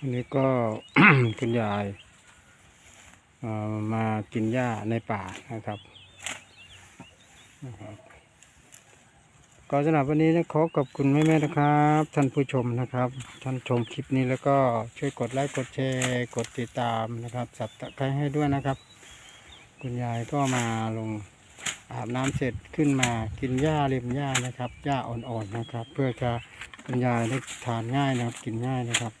วันนี้ก็คุณยายมากินหญ้าในป่านะครับ ก็สำหรับวันนี้นะขอขอบคุณแม่ๆนะครับ ท่านผู้ชมนะครับ ท่านชมคลิปนี้แล้วก็ช่วยกดไลค์กดแชร์กดติดตามนะครับสับตะไคร้ให้ด้วยนะครับ คุณยายก็มาลงอาบน้ำเสร็จขึ้นมากินหญ้าริมหญ้านะครับหญ้าอ่อนๆนะครับ เพื่อจะคุณยายได้ทานง่ายนะครับกินง่ายนะครับ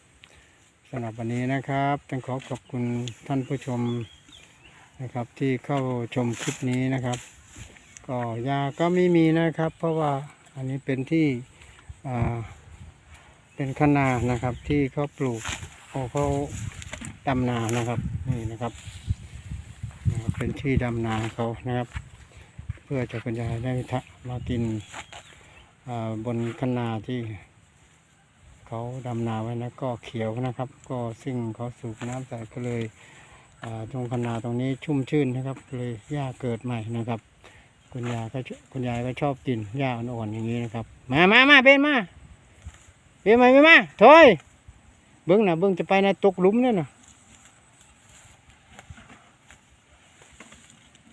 สำหรับวันนี้นะครับต้องขอขอบคุณท่านผู้ชมนะครับที่เข้าชมคลิปนี้นะครับ ก็ยาก็ไม่มีนะครับ เพราะว่าอันนี้เป็นที่เป็นคะนานะครับที่เขาปลูกโอเขาดำนานะครับนี่นะครับ เป็นที่ดำนาเขานะครับ เพื่อจะคุณยายได้มากินบนคะนาที่ เขาดำนาไว้นะก็เขียวนะครับ ก็ซึ่งเขาสูบน้ำใส่ก็เลยตรงคะนาตรงนี้ชุ่มชื่นนะครับเลยหญ้าเกิดใหม่นะครับ คุณยายก็คุณยายก็ชอบกินหญ้าอ่อนๆอย่างนี้นะครับ มามามาเบนมาเบนมาเบนมาถอยเบิ้องนะเบิ้องจะไปนะตกหลุมเนี่ยนะ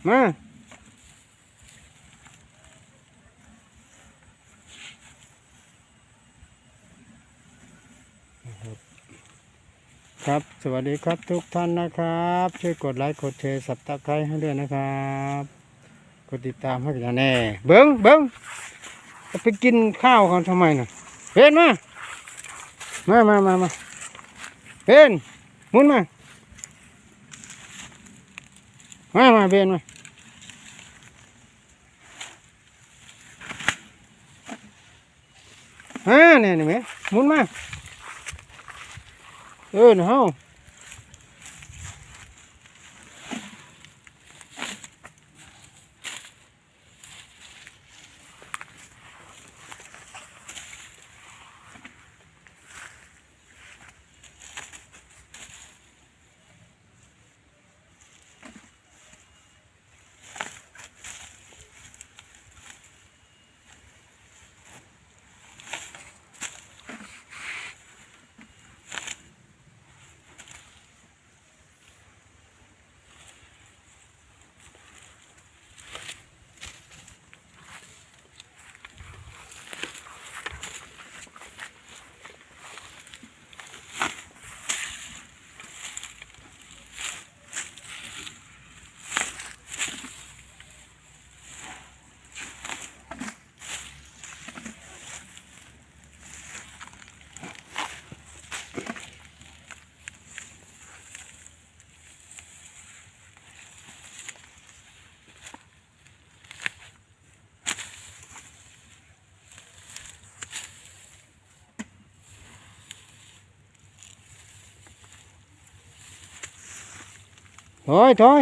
มา ครับ สวัสดีครับทุกท่านนะครับ ช่วยกดไลค์กดแชร์สับตะไคร้ให้ด้วยนะครับ กดติดตามให้กันแน่ เบิ้งเบิ้งจะไปกินข้าวกันทำไมน่ะเบนมามามามามาเบนมุนมามามาเบนมาฮ่าเนี่ยนี่ไหมมุนมา เอ อเฮาถอย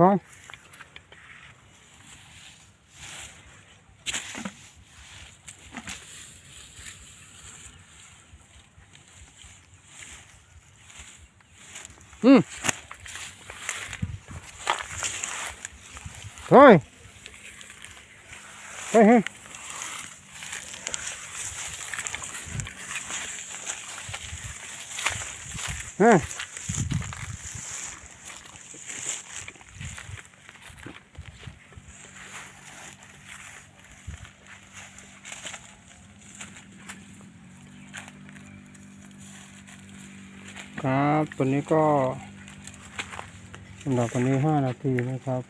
ถอย ถอยอยาถอยถอยหมดแล้ยเฮ้ยครับ ตัวนี้ก็สำหรับวันนี้ห้านาทีนะครับ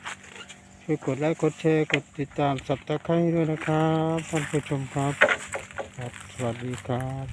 วยกดไลค์กดแชร์กดติดตามสับตะไคร้ด้วยนะครับท่านผู้ชมครับครับ สวัสดีครับ